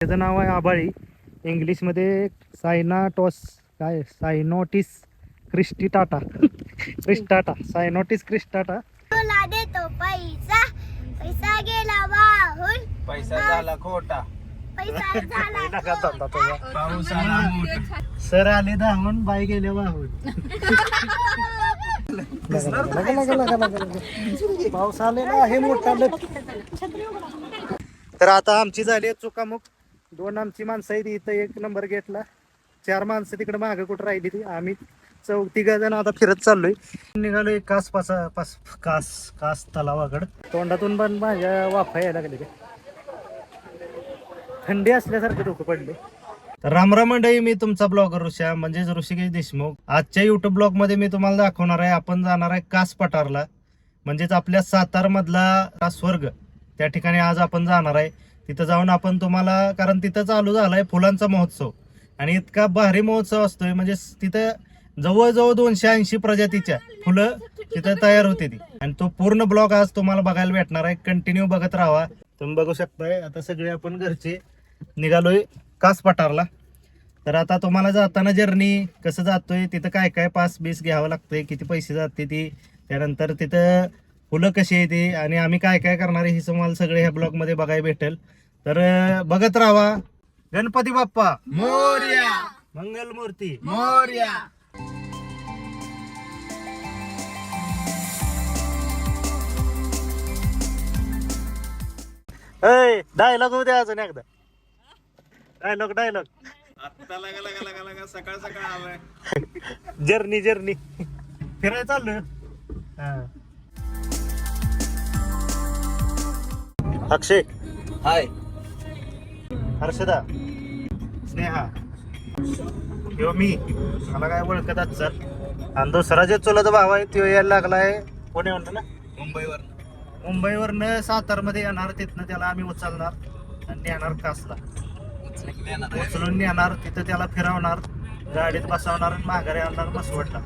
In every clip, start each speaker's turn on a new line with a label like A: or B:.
A: त्याचं नाव आहे आबाळी. इंग्लिशमध्ये सायना टॉस काय? Cyanotis cristata cristata Cyanotis cristata.
B: तुला देतो पैसा पैसा गेला वाहून.
C: पैसा झाला खोटा.
B: पैसा झाला
A: नका धंदा तुझा.
C: पाऊस आला मोठा
A: सर आले धावून बाई गेले वाहून. लगा, लगा, लगा, लगा, लगा, लगा. पाऊस आलेला आहे मोठा. लग. तर आता आमची झाली आहे चुकामुक. दोन आमची माणसं आहेत इथं एक नंबर गेटला चार माणसं तिकडे मागे कुठं राहिली ती? आम्ही. चौ तिघ जण आता फिरत चाललोय. निघालोय कास पासा पास कास कास तलावाकड. तोंडातून पण माझ्या वाफा यायला लागले थंडी असल्यासारखं डोकं पडले राम राम मंडळी मी तुमचा ब्लॉगर ऋषा म्हणजेच ऋषिकेश देशमुख. आजच्या युट्यूब ब्लॉगमध्ये मी तुम्हाला दाखवणार आहे आपण जाणार आहे कास पठारला म्हणजेच आपल्या सातार मधला स्वर्ग त्या ठिकाणी आज आपण जाणार आहे. तिथं जाऊन आपण तुम्हाला कारण तिथं चालू झालाय फुलांचा महोत्सव. आणि इतका भारी महोत्सव असतोय म्हणजे तिथं जवळजवळ दोनशे ऐंशी प्रजातीच्या फुलं तिथं तयार होते ती. आणि तो पूर्ण ब्लॉग आज तुम्हाला बघायला भेटणार आहे. कंटिन्यू बघत राहा. तुम्ही बघू शकताय आता सगळे आपण घरचे निघालोय कास पठारला तर आता तुम्हाला जाताना जर्नी कसं जातोय तिथं काय काय पास बीस घ्यावं लागतंय किती पैसे जाते ती त्यानंतर तिथं फुलं कशी आहे ती आणि आम्ही काय काय करणार आहे हे तुम्हाला सगळे ह्या ब्लॉगमध्ये बघायला भेटेल. तर बघत राहा. गणपती बाप्पा.
C: मोर्या.
A: मंगलमूर्ती.
C: मोर्या.
A: डायलॉग उद्या अजून एकदा. डायलॉग डायलॉग
C: सकाळ सकाळ आलाय.
A: जर्नी जर्नी फिरायला चाललोय. हा. अक्षय.
C: हाय.
A: हर्षदा स्नेहा किंवा मी मला काय ओळखतात सर? आणि दुसरा जे चुलत भाव आहे तो यायला लागलाय. पुणे म्हणतो ना?
C: मुंबईवर
A: मुंबईवरनं सातारमध्ये येणार तिथनं त्याला आम्ही उचलणार आणि नेणार कासला. उचलून नेणार तिथं त्याला फिरवणार गाडीत बसवणार आणि माघारी आणणार बसवडला.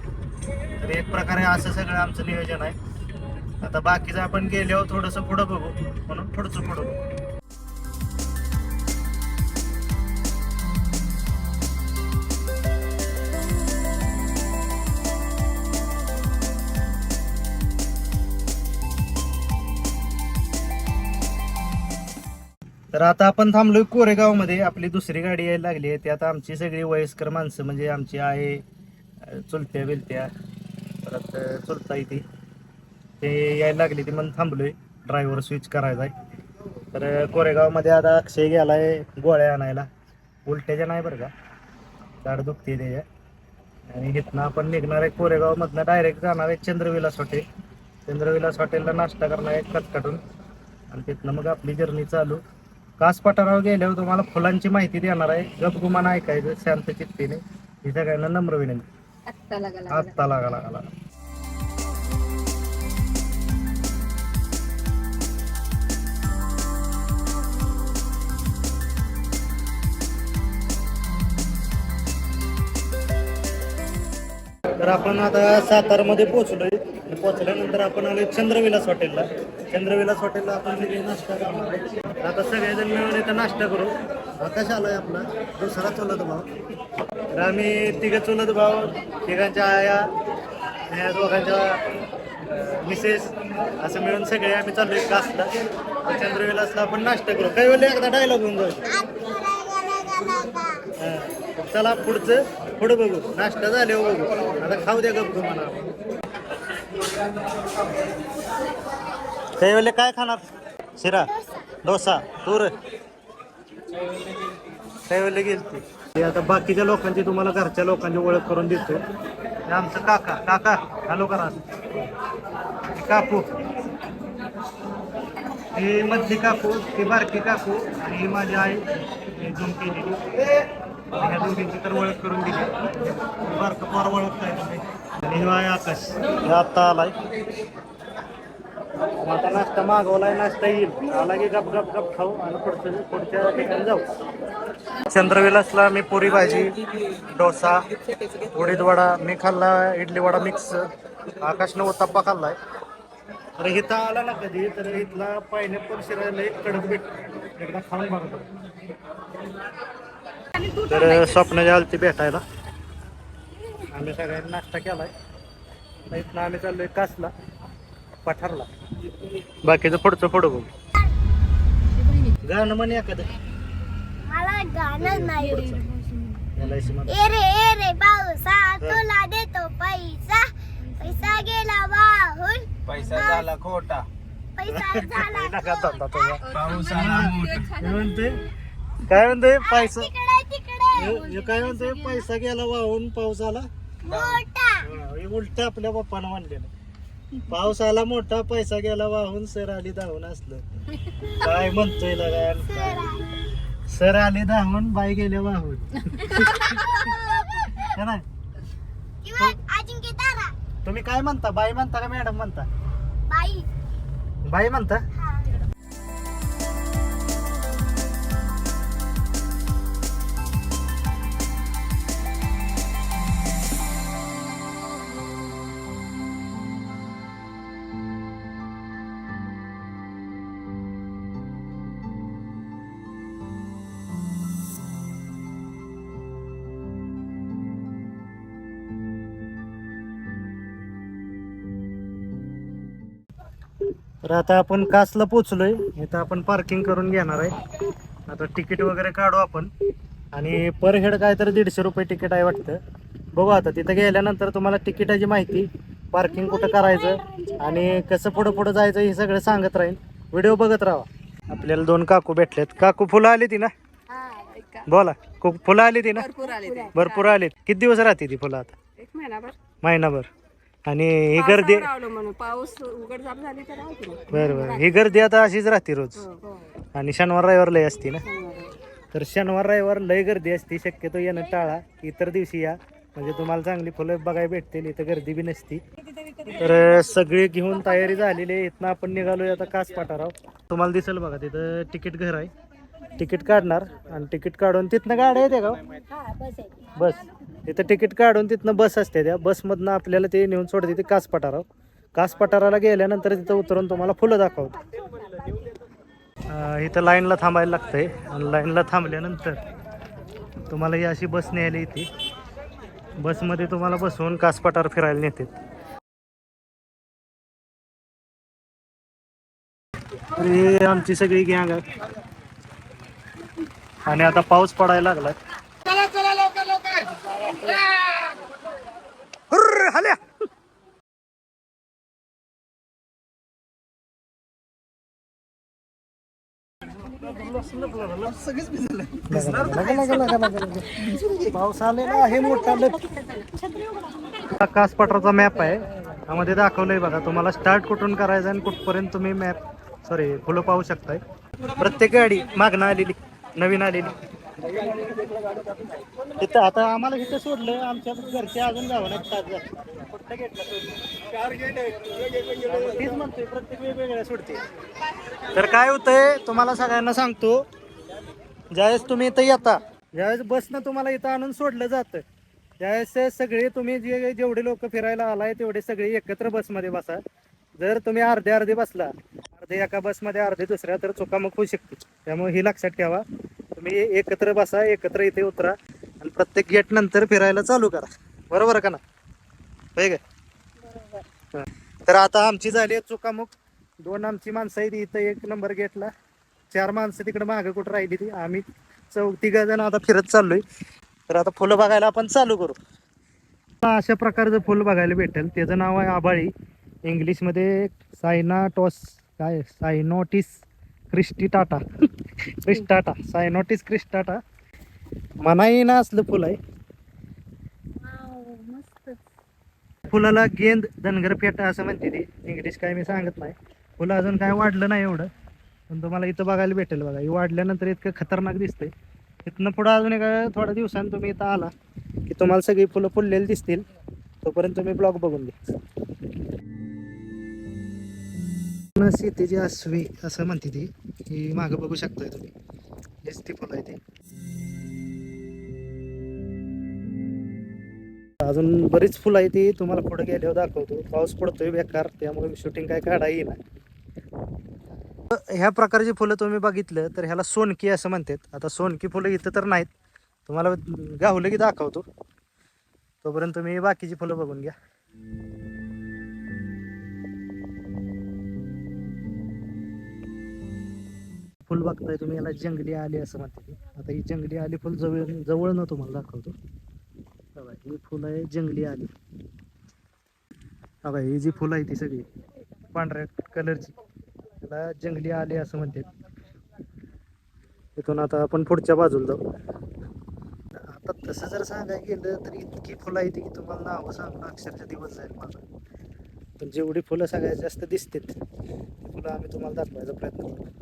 A: तर एक प्रकारे असं सगळं आमचं नियोजन आहे. आता बाकीचं आपण गेल्यावर थोडंसं पुढं बघू. म्हणून पुढचं पुढं बघू. तर आता आपण थांबलोय कोरेगावमध्ये. आपली दुसरी गाडी यायला लागली आहे. ती आता आमची सगळी वयस्कर माणसं म्हणजे आमची आहे चुलत्या बिलत्या परत चुलता ती ते यायला लागली ती म्हणून थांबलोय. ड्रायव्हर स्विच करायचा आहे तर कोरेगावमध्ये आता अक्षय गेलाय गोळ्या आणायला. उलट्याच्या नाही बरं का? दाड दुखते त्याच्या. आणि इथनं आपण निघणार आहे कोरेगावमधनं. डायरेक्ट जाणार आहे चंद्रविलास हॉटेल. चंद्रविलास हॉटेलला नाश्ता करणार आहे कटकटून. आणि तिथनं मग आपली जर्नी चालू. कास पठारावर गेल्यावर तुम्हाला फुलांची माहिती देणार आहे. गपगुमान ऐकायचं शांत चित्तीने. ही सगळ्यांना नम्र विनंती.
D: आत्ता लागा
A: लागा तर आपण आता सातारमध्ये पोहोचलोय. आणि पोहोचल्यानंतर आपण आलोय चंद्रविलास हॉटेलला. चंद्रविलास हॉटेलला आपण नाश्ता करणार आहे. तर आता सगळेजण मिळून इथं नाश्ता करू. आकाश आलाय आपला? दुसरा चुलत भाव तर आम्ही तिघं चुलत भाव तिघांच्या आया या दोघांच्या मिसेस असं मिळून सगळे आम्ही चाललोय कासला तर चंद्रविलासला आपण नाश्ता करू. काही वेळेला एकदा डायलॉग होऊन जाऊ. हा. चला पुढचं पुढं बघू. नाश्ता झाले बघू. आता खाऊ द्या गप तुम्हाला. काही वेळेला काय खाणार? शिरा? डोसा तूर. काही वेळेला गेलती. ते आता बाकीच्या लोकांची तुम्हाला घरच्या लोकांची ओळख करून देतो. हे आमचं काका काका हॅलो करा. काकू. ही मधली काकू ही बारकी काकू आणि ही माझी आई. झूम केलेली ह्या दोघींची तर ओळख करून दिली. बारकं पोर ओळखताय तुम्ही. आणि आकाश. हे आत्ता आलाय आता नाश्ता मागवलाय नाश्ता येईल. आला की गप गप गप खाऊ आणि पुढच्या पुढच्या ठिकाणी जाऊ. चंद्रविलासला मी पुरी भाजी डोसा उडीद वडा मी खाल्ला इडली वडा मिक्स. आकाशनं उत्तप्पा खाल्लाय. तर इथं आला ना कधी तर इथला पायनॅपल शिरायला एक कडक भेट एकदा खाऊन बघा तर स्वप्नाच्या आलती भेटायला. आम्ही सगळ्यांनी नाश्ता केलाय. आता इथनं आम्ही चाललोय कासला. पठारला. बाकीचं पुढचं पुढं बघू. गाणं म्हणे एखादं.
B: मला गाणं नाही. येत.
A: याला इशी म्हणतात.
B: ए रे ए रे पाऊसा तुला देतो पैसा. पैसा गेला वाहून.
C: पैसा झाला खोटा.
B: पैसा झाला
A: नका धंदा तुझा.
C: पाऊस आला मोठा.
A: काय म्हणते काय म्हणते पैसा
B: तिकडे तिकडे.
A: हे- हे काय म्हणते पैसा गेला वाहून पाऊस आला?
B: मोठा.
A: उलट आपल्या बाप्पानं म्हणलेलं. पाऊस आला मोठा पैसा गेला वाहून सर आली धावून असलं. काय म्हणतोय सर आले. धावून बाई गेले वाहून. है ना? तुम्ही काय म्हणता? बाई म्हणता का मॅडम म्हणता?
B: बाई.
A: बाई म्हणता? तर आता आपण कासला पोचलोय इथं आपण पार्किंग करून घेणार आहे. आता तिकीट वगैरे काढू आपण. आणि पर हेड काय तर दीडशे रुपये तिकीट आहे वाटतं. बघू आता तिथं गेल्यानंतर तुम्हाला तिकिटाची माहिती पार्किंग कुठं करायचं आणि कसं पुढं पुढं जायचं हे सगळं सांगत राहील व्हिडिओ बघत राहा. आपल्याला दोन काकू भेटलेत. काकू फुलं आली ती ना? बोला. फुलं आली ती ना?
D: भरपूर आले
A: भरपूर आलीत किती दिवस राहते ती फुलं आता?
D: महिनाभर.
A: महिनाभर. आणि ही गर्दी
D: पावसावर आवलं म्हणून. पाऊस उघडझाप झाली तर राहते मग.
A: बरं बरं. ही गर्दी आता अशीच राहते रोज.
D: हो, हो.
A: आणि शनिवार रविवार लय असते ना. तर शनिवार रविवार लय गर्दी असते. शक्यतो येणं टाळा. इतर दिवशी या. म्हणजे तुम्हाला चांगली फुलं बघायला भेटतील. इथं गर्दी बी नसती. तर सगळी घेऊन तयारी झालेली आहे. इथनं आपण निघालोय आता कास पाठाराव तुम्हाला दिसेल बघा तिथं तिकीट घर आहे. तिकीट काढणार. आणि तिकीट काढून तिथनं गाड्या येते का हो? बस. तिथं तिकीट काढून तिथनं बस असते त्या. बसमधनं आपल्याला ते नेऊन सोडते ते कास पठाराव कास पठाराला गेल्यानंतर तिथं उतरून तुम्हाला फुलं दाखवतो. इथं लाईनला थांबायला लागतंय. आणि लाईनला थांबल्यानंतर तुम्हाला ही अशी बस न्यायला येते. बसमध्ये तुम्हाला बसवून कास पठार फिरायला नेते. आमची सगळी गँग आहे आणि आता पाऊस पडायला लागलाय. पाऊस आलेला आहे मोठा कास पठाराचा मॅप आहे. त्यामध्ये दाखवलंय बघा तुम्हाला स्टार्ट कुठून करायचं आणि कुठपर्यंत तुम्ही मॅप सॉरी फुलं पाहू शकताय. प्रत्येक गाडी मागणं आलेली नवीन आलेली. तिथं आता आम्हाला इथं सोडलं आमच्या घरचे अजून जावं ना तास झालं. तीच म्हणतोय प्रत्येक वेगवेगळ्या सोडते. तर काय होतंय तुम्हाला सगळ्यांना सांगतो. ज्यावेळेस तुम्ही इथं येता ज्यावेळेस बसनं तुम्हाला इथं आणून सोडलं जातं त्यावेळेस सगळे तुम्ही जे जेवढे लोक फिरायला आलाय तेवढे सगळे एकत्र बसमध्ये बसा. जर तुम्ही अर्धे अर्धे बसला अर्धे एका बसमध्ये अर्धे दुसऱ्या तर चुकामक होऊ शकते त्यामुळे ही लक्षात ठेवा. तुम्ही एकत्र बसा एकत्र इथे उतरा आणि प्रत्येक गेट नंतर फिरायला चालू करा. बरोबर का ना होय का? तर आता आमची झाली आहे चुकामुक. दोन आमची माणसं आहेत इथं एक नंबर गेटला. चार माणसं तिकडे मागं कुठं राहिली ती? आम्ही चौथी तिघ जण आता फिरत चाललोय. तर आता फुलं बघायला आपण चालू करू. अशा प्रकारचं फुल बघायला भेटेल. त्याचं नाव आहे आबाळी इंग्लिशमध्ये सायनाटॉस काय? Cyanotis cristata. Cristata. Cyanotis cristata. मनाई ना असलं फुल आहे. फुलाला गेंद धनगर पेटा असं म्हणते ती. इंग्लिश काय मी सांगत नाही. फुलं अजून काय वाढलं नाही एवढं. पण तुम्हाला इथं बघायला भेटेल बघा. हे वाढल्यानंतर इतकं खतरनाक दिसतंय. इथनं पुढं अजून एका थोड्या दिवसांनी तुम्ही इथं आला की तुम्हाला सगळी फुलं फुललेली दिसतील. तोपर्यंत तुम्ही ब्लॉग बघून घ्या. सीतेजी अस्वी असं म्हणते ती. ही मागं बघू शकताय तुम्ही. दिसती फुलं आहे ती. अजून बरीच फुलं आहे ती तुम्हाला पुढे गेल्यावर दाखवतो. पाऊस पडतोय बेकार त्यामुळे शूटिंग काय काढा ना ह्या प्रकारची फुलं तुम्ही बघितलं तर ह्याला सोनकी असं म्हणतात. आता सोनकी फुलं इथं तर नाहीत. तुम्हाला गावलं की दाखवतो. तोपर्यंत तुम्ही बाकीची फुलं बघून घ्या. फुल बघताय तुम्ही याला जंगली आली असं म्हणते आता ही जंगली आली फुल जवळ जवळ न तुम्हाला दाखवतो. ही फुलं आहे जंगली आली. बघा ही जी फुलं आहे ती सगळी पांढऱ्या कलरची. त्याला जंगली आले असं म्हणतात. इथून आता आपण पुढच्या बाजूला जाऊ. आता तसं जर सांगायला गेलं तर इतकी फुलं आहेत की तुम्हाला नावं सांगून अक्षरशः दिवस जाईल माझा पण जेवढी फुलं सगळ्यात जास्त दिसतात ती फुलं आम्ही तुम्हाला दाखवायचा प्रयत्न करू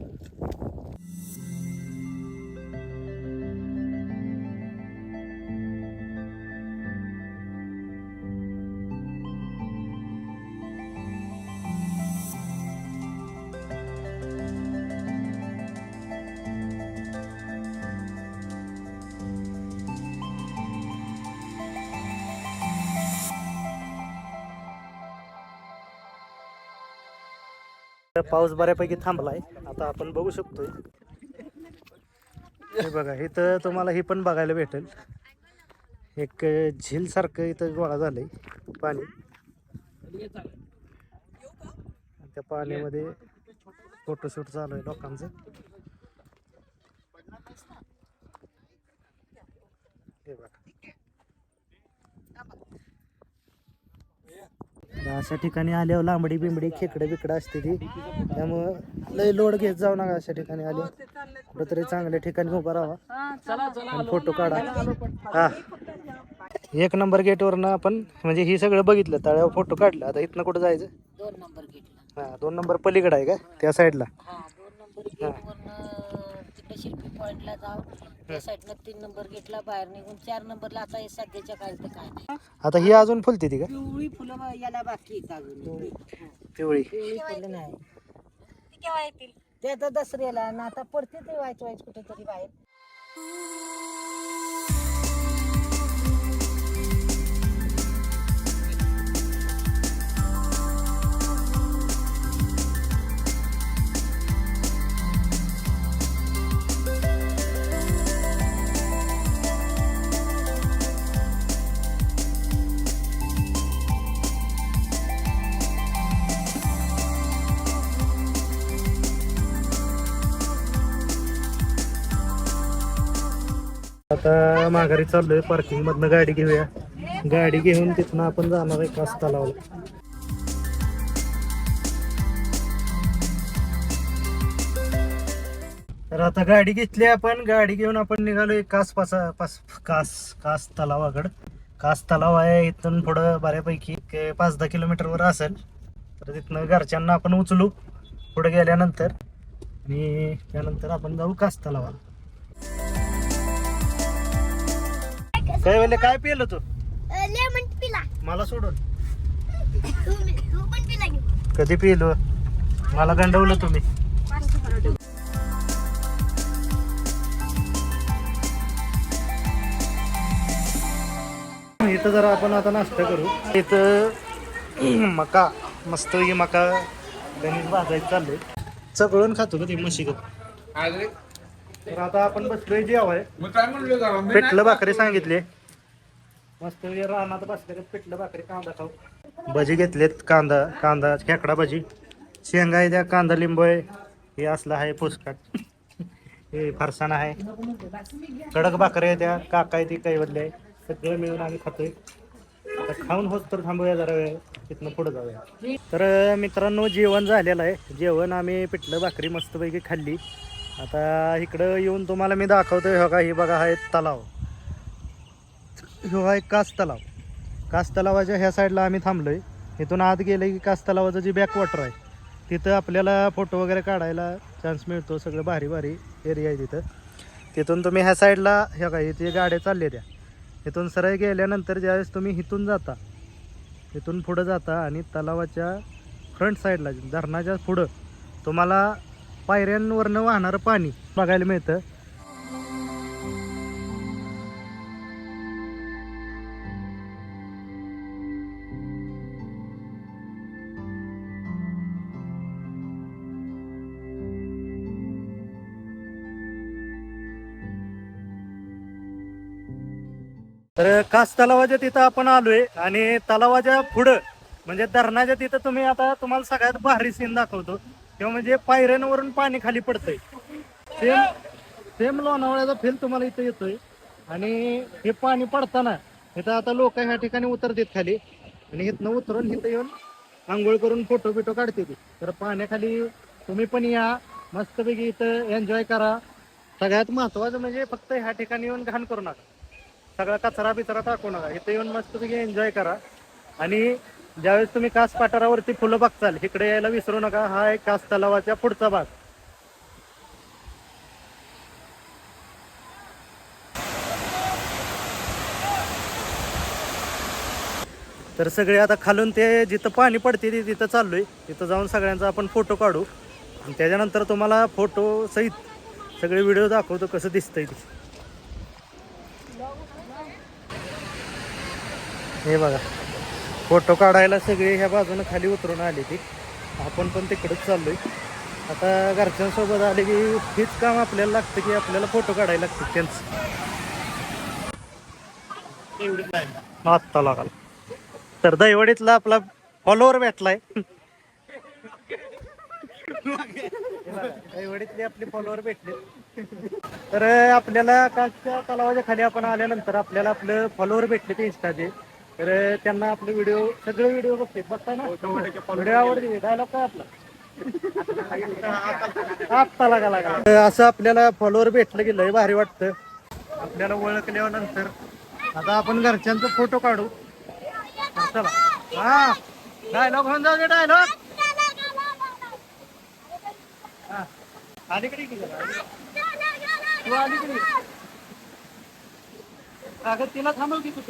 A: पाऊस बऱ्यापैकी थांबलाय. आता आपण बघू शकतोय. हे बघा इथं तुम्हाला हे पण बघायला भेटेल. एक झील सारखं इथं गोळा झालंय पाणी. त्या पाण्यामध्ये फोटोशूट चालू आहे लोकांचं. हे बघा. अशा ठिकाणी आल्यावर लांबडी बिंबडी खेकडे बिकडं असते ती. त्यामुळं लय लोड घेत जाऊ नका अशा ठिकाणी आले. कुठेतरी चांगल्या ठिकाणी उभा राहा आणि फोटो काढा. हा. एक नंबर गेटवरनं आपण म्हणजे ही सगळं बघितलं तळ्यावर फोटो काढला. आता इथनं कुठं जायचं?
E: दोन नंबर गेटला.
A: हा दोन नंबर पलीकडे आहे का? त्या साईडला.
E: हा दोन नंबर गेटवरनं तिकडे शिल्पी पॉईंटला जाऊ त्या साईडनं तीन नंबर गेटला बाहेर निघून चार नंबरला आता हे सध्याच्या तर काय? नाही
A: आता ही अजून फुलते ती का?
E: पिवळी फुलं बा- याला बाकी आहेत अजून.
A: पिवळी.
E: पिवळी. फुलं नाही. केव्हा येतील? ते आता दसऱ्याला ना आता पडते ते व्हायचं व्हायचं कुठेतरी बाहेर.
A: आता माघारी चाललोय पार्किंग मधनं गाडी घेऊया. गाडी घेऊन तिथनं आपण जाणार आहे कास तलावला. तर आता गाडी घेतली आपण गाडी घेऊन आपण निघालोय कास पासा पास कास कास तलावाकडं. कास तलाव आहे इथून पुढं बऱ्यापैकी पाच दहा किलोमीटरवर असेल. तर तिथनं घरच्यांना आपण उचलू पुढे गेल्यानंतर. आणि त्यानंतर आपण जाऊ कास तलावाला. काय वेळेला काय पिलं तू?
B: लेमन पिला.
A: मला सोडून.
B: तू तू पण पिला घेऊ
A: कधी पिलो? मला गंडवलं तुम्ही. इथं जरा आपण आता नाश्ता करू. इथं मका मस्त मका गणित भाजायचं चाललंय. चकळून खातो का ते म्हशी तर आता आपण बसलोय जेवाय.
C: मग काय म्हणलो जरा? मी
A: पिठलं भाकरी सांगितले. मस्त रानात बसले पिठलं भाकरी कांदा खाऊ. भजी घेतलेत कांदा कांदा खेकडा भजी. शेंगा आहे त्या कांदा लिंबू आहे. हे असलं आहे पुसकाट हे फरसाण आहे. कडक भाकरी आहे त्या काका आहे ती कैवडली आहे. सगळं मिळून आम्ही खातोय. आता खाऊन होत तर थांबूया जरा वेळ. तिथनं पुढे जाऊया. तर मित्रांनो जेवण झालेलं आहे. जेवण आम्ही पिठलं भाकरी मस्तपैकी खाल्ली. आता इकडं येऊन तुम्हाला मी दाखवतोय हो का? ही बघा हा एक तलाव. हो, हा एक कास तलाव. कास तलावाच्या ह्या साईडला आम्ही थांबलोय. इथून आत गेलं की कास तलावाचं जी बॅकवॉटर आहे तिथं आपल्याला फोटो वगैरे काढायला चान्स मिळतो. सगळं भारी भारी एरिया आहे तिथं. तिथून तुम्ही ह्या साईडला ह्या काय इथे गाड्या चालल्या त्या. इथून सरळ गेल्यानंतर ज्यावेळेस तुम्ही इथून जाता इथून पुढं जाता आणि तलावाच्या फ्रंट साईडला धरणाच्या पुढं तुम्हाला पायऱ्यांवरनं वाहणारं पाणी बघायला मिळतं. तर खास तलावाच्या तिथं आपण आलोय आणि तलावाच्या पुढं म्हणजे धरणाच्या तिथं तुम्ही आता तुम्हाला सगळ्यात भारी सीन दाखवतो. किंवा म्हणजे पायऱ्यांवरून पाणी खाली पडतंय. सेम सेम लोणावळ्याचा फील तुम्हाला इथं येतोय. आणि हे पाणी पडताना इथं आता लोक ह्या ठिकाणी उतरतात खाली. आणि इथनं उतरून इथं येऊन आंघोळ करून फोटो बिटो काढते ती तर पाण्याखाली तुम्ही पण या. मस्तपैकी इथं एन्जॉय करा. सगळ्यात महत्वाचं म्हणजे फक्त ह्या ठिकाणी येऊन घाण करू नका. सगळा कचरा बिचरा टाकू नका. इथं येऊन मस्तपैकी एन्जॉय करा. आणि ज्यावेळेस तुम्ही कास पठारावरती फुलं बघताल इकडे यायला विसरू नका. हा एक कास तलावाच्या पुढचा भाग. तर सगळे आता खालून ते जिथं पाणी पडते ते तिथं चाललोय. तिथं जाऊन सगळ्यांचा आपण फोटो काढू. आणि त्याच्यानंतर तुम्हाला फोटो सहित सगळे व्हिडिओ दाखवतो कसं दिसतंय ते. हे बघा. फोटो काढायला सगळे ह्या बाजूनं खाली उतरून आले ती. आपण पण तिकडंच चाललोय. आता घरच्यांसोबत आले की हेच काम आपल्याला लागतं की आपल्याला फोटो काढायला लागतं त्यांचं. आत्ता लागला. तर दैवडीतला आपला फॉलोवर भेटलाय. दैवडीतले आपले फॉलोवर भेटले. तर आपल्याला कालच्या तलावाच्या खाली आपण आल्यानंतर आपल्याला आपलं फॉलोवर भेटले ते इंस्टाचे तर त्यांना आपले व्हिडिओ सगळे व्हिडिओ बघते. बघता ना? व्हिडिओ आवडते. डायलॉग काय आपला? आत्ता लागा लागा. असं आपल्याला फॉलोवर भेटलं गेलं भारी वाटतं. आपल्याला ओळखल्यावर नंतर आता आपण घरच्यांचा फोटो काढू. चला. हा. डायलॉग होऊन जाऊ दे डायलॉग अलीकडे तू अलीकडे. अगं तिला थांबव की तू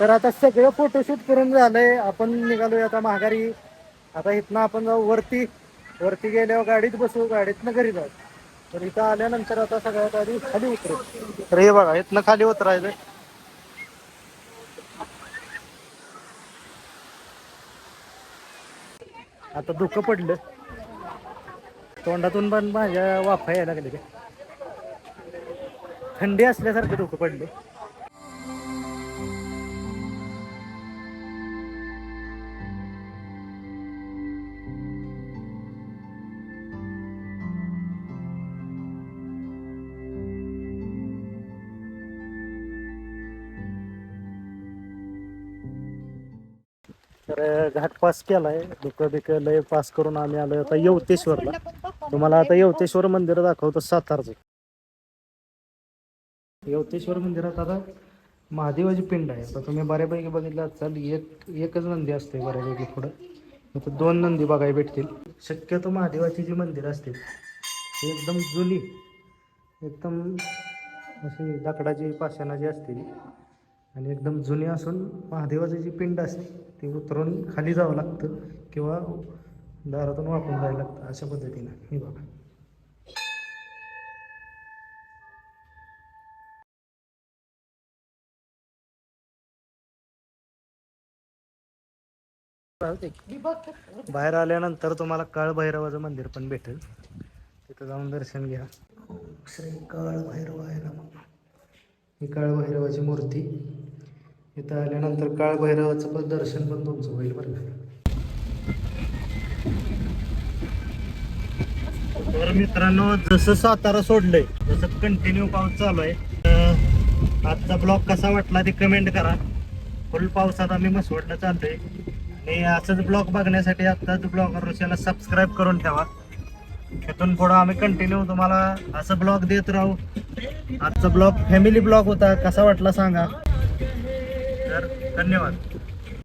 A: तर आता सगळं फोटोशूट करून झालंय. आपण निघालोय आता माघारी. आता इथनं आपण जाऊ वरती. वरती गेल्यावर गाडीत बसू. गाडीतनं घरी जाऊ. तर इथं आल्यानंतर आता सगळ्यात आधी खाली उतरू. तर हे बघा इथनं खाली उतरायचं आता धुकं पडलं. तोंडातून पण माझ्या वाफा यायला लागले का थंडी असल्यासारखं धोकं पडलं तर घाट पास केलाय. दुःख बिक लय पास करून आम्ही आलो आता यवतेश्वरला. तुम्हाला आता यवतेश्वर मंदिर दाखवतो सातारचं. यवतेश्वर मंदिरात आता महादेवाची पिंड आहे. आता तुम्ही बऱ्यापैकी बघितलं असाल एक एकच नंदी असते बऱ्यापैकी पुढं. आता दोन नंदी बघायला भेटतील. शक्यतो महादेवाची जी मंदिर असतील ती एकदम जुनी एकदम अशी लाकडाची पाषाणाची असते आणि एकदम जुनी असून महादेवाची जी पिंड असते ती उतरून खाली जावं लागतं किंवा दारातून वापरून जायला लागतं अशा पद्धतीनं. हे बघा. बाहेर आल्यानंतर तुम्हाला काळ भैरवाचं मंदिर पण भेटेल. तिथं जाऊन दर्शन घ्या. श्री काळ भैरव आहे ना ही काळ भैरवाची मूर्ती. इथं आल्यानंतर काळ भैरवाचं पण दर्शन पण तुमचं होईल बरं का. तर मित्रांनो जसं सातारा सोडलंय जसं कंटिन्यू पाऊस चालू आहे. तर आजचा ब्लॉग कसा वाटला ते कमेंट करा. फुल पावसात आम्ही मसवडला चाललोय. आणि असंच ब्लॉग बघण्यासाठी आत्ताच ब्लॉग ऋषाला सबस्क्राईब करून ठेवा. तिथून पुढं आम्ही कंटिन्यू तुम्हाला असं ब्लॉग देत राहू. आजचा ब्लॉग फॅमिली ब्लॉग होता. कसा वाटला सांगा. तर धन्यवाद.